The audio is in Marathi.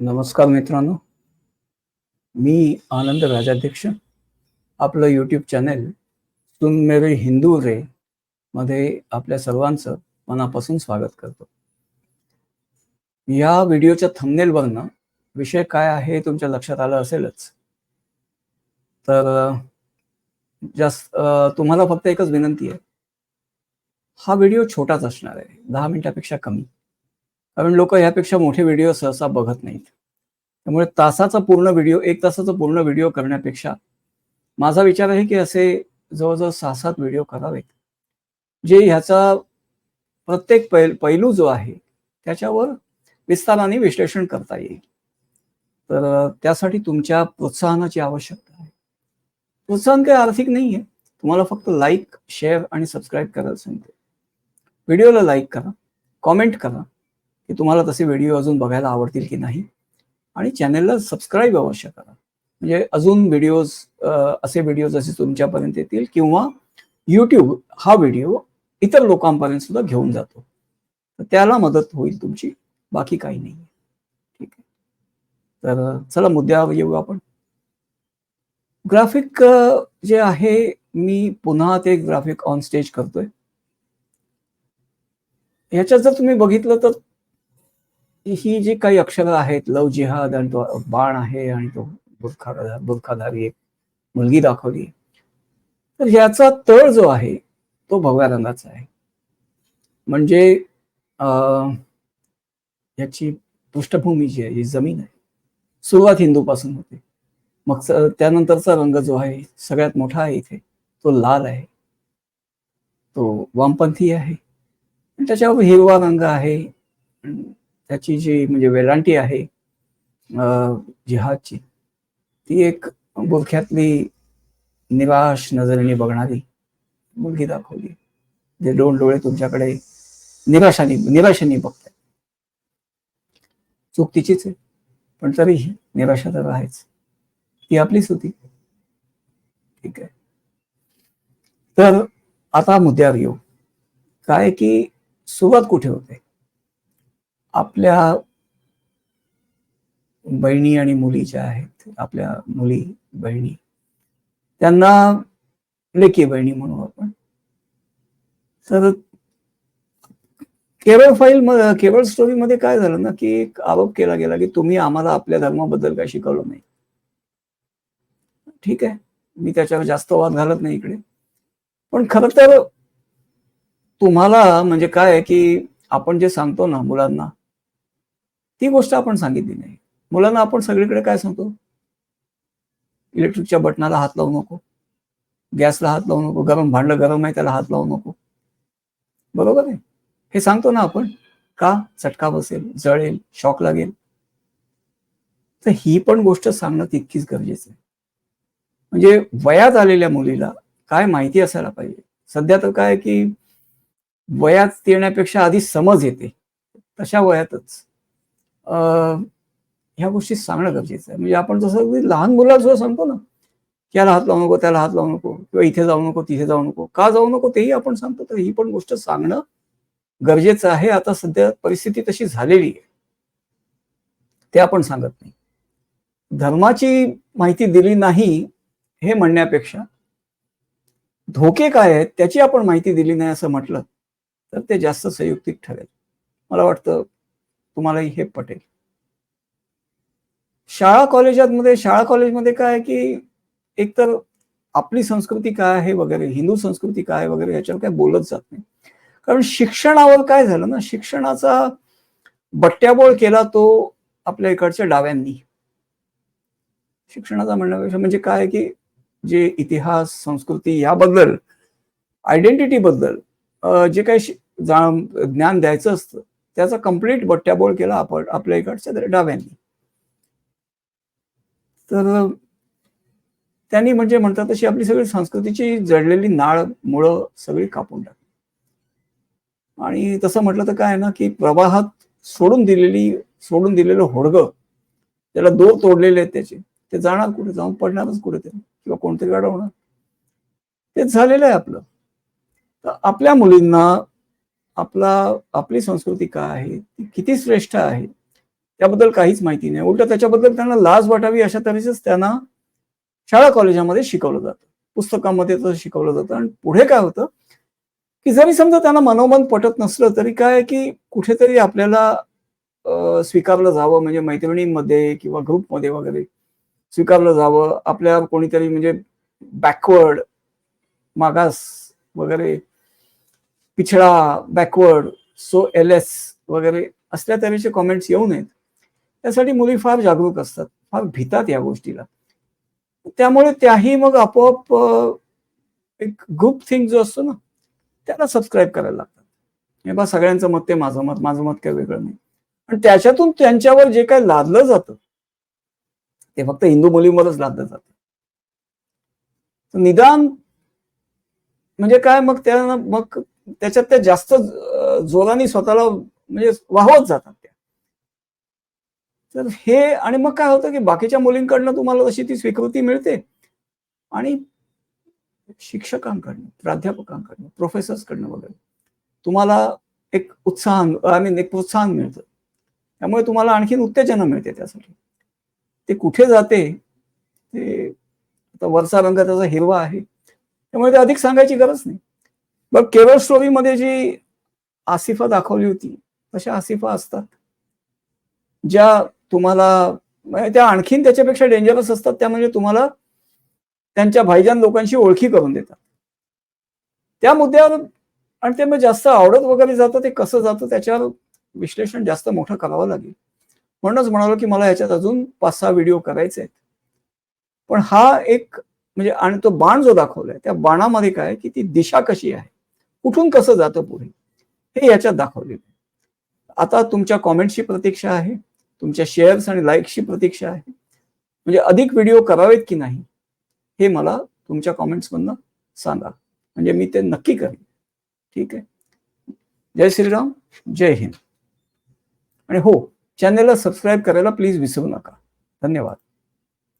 नमस्कार मित्रांनो. मी आनंद राजाध्यक्ष. आपलं यूट्यूब चॅनेल सुन मेरे हिंदू रे मध्ये आपल्या सर्वांचं मनापासून स्वागत करतो. या व्हिडिओच्या थंबनेलवरनं विषय काय आहे तुमच्या लक्षात आलं असेलच. तर जास्त तुम्हाला फक्त एकच विनंती आहे. हा व्हिडिओ छोटाच असणार आहे. दहा मिनिटापेक्षा कमी. कारण लोक ह्यापेक्षा मोठे व्हिडिओ सहसा बघत नाहीत. त्यामुळे तासाचा पूर्ण व्हिडिओ एक तासाचा पूर्ण व्हिडिओ करण्यापेक्षा माझा विचार आहे की असे जवळजवळ सहा सात व्हिडिओ करावेत. जे ह्याचा प्रत्येक पैल पैलू जो आहे त्याच्यावर विस्ताराने विश्लेषण करता येईल. तर त्यासाठी तुमच्या प्रोत्साहनाची आवश्यकता आहे. प्रोत्साहन काही आर्थिक नाही आहे तुम्हाला फक्त लाईक शेअर आणि सबस्क्राईब करायला सांगते. व्हिडिओला लाईक करा. कॉमेंट करा. की तुम्हाला तसे व्हिडिओ अजून बघायला आवडतील की नाही? आणि चॅनेलला सबस्क्राईब अवश्य करा. म्हणजे अजून व्हिडिओज असे व्हिडिओज असे तुमच्यापर्यंत येतील किंवा यूट्यूब हा व्हिडिओ इतर लोकांपर्यंत सुद्धा घेऊन जातो. तर त्याला मदत होईल तुमची बाकी काही नाही. ठीक आहे. तर चला मुद्द्यावर येऊ आपण. ग्राफिक जे आहे मी पुन्हा ते ग्राफिक ऑन स्टेज करतोय. ह्याच्यात जर तुम्ही बघितलं तर ही जी काही अक्षरं आहेत लव जिहाद आणि तो बाण आहे आणि तो बुरखा बुरखाधारी एक मुलगी दाखवली तर ह्याचा तळ जो आहे तो भगव्या रंगाचा आहे. म्हणजे याची पृष्ठभूमी जी आहे ही जमीन आहे. सुरुवात हिंदूपासून होते. मग त्यानंतरचा रंग जो आहे सगळ्यात मोठा आहे इथे. तो लाल आहे. तो वामपंथी आहे. त्याच्यावर हिरवा रंग आहे. त्याची जी म्हणजे वेलांटी आहे अं, जिहादची ती एक बुरख्यातली निराश नजरेने बघणारी मुलगी दाखवली. जे दोन डोळे तुमच्याकडे निराशाने निराशेने बघतात चूक तिचीच आहे पण तरीही निराशा तर आहेच. ती आपलीच होती. ठीक आहे. तर आता मुद्द्यावर येऊ. काय की सुरुवात कुठे होते? आपल्या बहिणी आणि मुली ज्या आहेत आपल्या मुली बहिणी त्यांना लेकी बहिणी म्हणू आपण. तर केवळ फाईल केवळ केवळ स्टोरीमध्ये काय झालं ना की एक आरोप केला गेला की तुम्ही आम्हाला आपल्या धर्माबद्दल काय शिकवलं नाही. ठीक आहे. मी त्याच्यावर जास्त वाद घालत नाही इकडे. पण खरं तर तुम्हाला म्हणजे काय की आपण जे सांगतो ना मुलांना ती गोष्ट आपण सांगितली नाही. मुलांना आपण सगळीकडे काय सांगतो? इलेक्ट्रिकच्या बटनाला हात लावू नको. गॅसला हात लावू नको. गरम भांडलं गरम आहे त्याला हात लावू नको. बरोबर आहे? हे सांगतो ना आपण. का? चटका बसेल जळेल शॉक लागेल. तर ही पण गोष्ट सांगणं तितकीच गरजेचं आहे. म्हणजे वयात आलेल्या मुलीला काय माहिती असायला पाहिजे? सध्या तर काय की वयात येण्यापेक्षा आधी समज येते. तशा वयातच. ह्या गोष्टी सांगणं गरजेचं आहे. म्हणजे आपण जसं अगदी लहान मुलाला सुद्धा सांगतो ना याला हात लावू नको त्याला हात लावू नको किंवा इथे जाऊ नको तिथे जाऊ नको का जाऊ नको तेही आपण सांगतो तर ही पण गोष्ट सांगणं गरजेचं आहे. आता सध्या परिस्थिती तशी झालेली आहे. ते आपण सांगत नाही. धर्माची माहिती दिली नाही हे म्हणण्यापेक्षा धोके काय आहेत त्याची आपण माहिती दिली नाही असं म्हटलं तर ते जास्त संयुक्तिक ठरेल. मला वाटतं तुम्हालाही हे पटेल. शाळा कॉलेजांमध्ये शाळा कॉलेजमध्ये काय आहे की एकतर आपली संस्कृती काय आहे वगैरे हिंदू संस्कृती काय आहे वगैरे याच्यावर काय बोलत जात नाही. कारण शिक्षणावर काय झालं ना शिक्षणाचा बट्ट्याबोळ केला तो आपल्या इकडच्या डाव्यांनी. शिक्षणाचा म्हणण्यापेक्षा म्हणजे काय की जे इतिहास संस्कृती याबद्दल आयडेंटिटी बद्दल जे काही ज्ञान द्यायचं असतं त्याचा कंप्लीट बट्ट्याबोळ केला आपण आपल्या इकडच्या डाव्यांनी. तर त्यांनी म्हणजे म्हणतात तशी आपली सगळी संस्कृतीची जडलेली नाळ मुळं सगळी कापून टाकली. आणि तसं म्हटलं तर काय आहे ना की प्रवाहात सोडून दिलेली सोडून दिलेलं होडगं त्याला दोर तोडलेले आहेत त्याचे. ते जाणार कुठे? जाऊन पडणारच कुठेतरी. किंवा कोणतरी अडवणार ते झालेलं आहे आपलं. तर आपल्या मुलींना आपला आपली संस्कृती काय आहे ती किती श्रेष्ठ आहे त्याबद्दल काहीच माहिती नाही. उलट त्याच्याबद्दल त्यांना लाज वाटावी अशा तऱ्हेच त्यांना शाळा कॉलेजामध्ये शिकवलं जातं. पुस्तकामध्ये तर शिकवलं जातं. आणि पुढे काय होतं की जरी समजा त्यांना मनोमन पटत नसलं तरी काय की कुठेतरी आपल्याला स्वीकारलं जावं. म्हणजे मैत्रिणींमध्ये किंवा ग्रुपमध्ये वगैरे स्वीकारलं जावं. आपल्या कोणीतरी म्हणजे बॅकवर्ड मागास वगैरे पिछडा बॅकवर्ड सो एल एस वगैरे असल्या तऱ्हेचे कॉमेंट्स येऊ नयेत. त्यासाठी मुली फार जागरूक असतात फार भितात या गोष्टीला. त्यामुळे त्याही मग आपोआप एक ग्रुप थिंग जो असतो ना त्याला सबस्क्राईब करायला लागतात. हे बा सगळ्यांचं मत ते माझं मत माझं मत काही वेगळं नाही. पण त्याच्यातून त्यांच्यावर जे काय लादलं जातं ते फक्त हिंदू मुलींवरच लादलं जातं. तर निदान म्हणजे काय मग त्या मग त्याच्यात त्या जास्त जोराने स्वतःला म्हणजे वाहवत जातात त्या. तर हे आणि मग काय होतं की बाकीच्या मुलींकडनं तुम्हाला तशी ती स्वीकृती मिळते आणि शिक्षकांकडनं प्राध्यापकांकडनं प्रोफेसर्सकडनं वगैरे तुम्हाला एक उत्साहन आय मीन एक प्रोत्साहन मिळतं. त्यामुळे तुम्हाला आणखीन उत्तेजना मिळते त्यासाठी. ते कुठे जाते ते आता वरचा रंग त्याचा हिरवा आहे त्यामुळे ते अधिक सांगायची गरज नाही. मग केरळ स्टोरीमध्ये जी आसिफा दाखवली होती तशा आसिफा असतात. ज्या तुम्हाला म्हणजे त्या आणखीन त्याच्यापेक्षा डेंजरस असतात त्या म्हणजे तुम्हाला त्यांच्या भाईजान लोकांशी ओळखी करून देतात. त्या मुद्द्यावर आणि ते मग जास्त आवडत वगैरे जातं ते कसं जातं त्याच्यावर विश्लेषण जास्त मोठं करावं लागेल. म्हणूनच म्हणालो की मला याच्यात अजून पाच सहा व्हिडिओ करायचे आहेत. पण हा एक म्हणजे आणि तो बाण जो दाखवलाय त्या बाणामध्ये काय की ती दिशा कशी आहे? कुठून कसं जातं पुढे? हे याच्यात दाखवलेलं आता तुमच्या कॉमेंटची प्रतीक्षा आहे तुमच्या शेअर्स आणि लाईक्सची प्रतीक्षा आहे. म्हणजे अधिक व्हिडिओ करावेत की नाही हे मला तुमच्या कॉमेंट्समधनं सांगा. म्हणजे मी ते नक्की करेन. ठीक आहे? जय श्रीराम जय हिंद. आणि हो चॅनेलला सबस्क्राईब करायला प्लीज विसरू नका. धन्यवाद.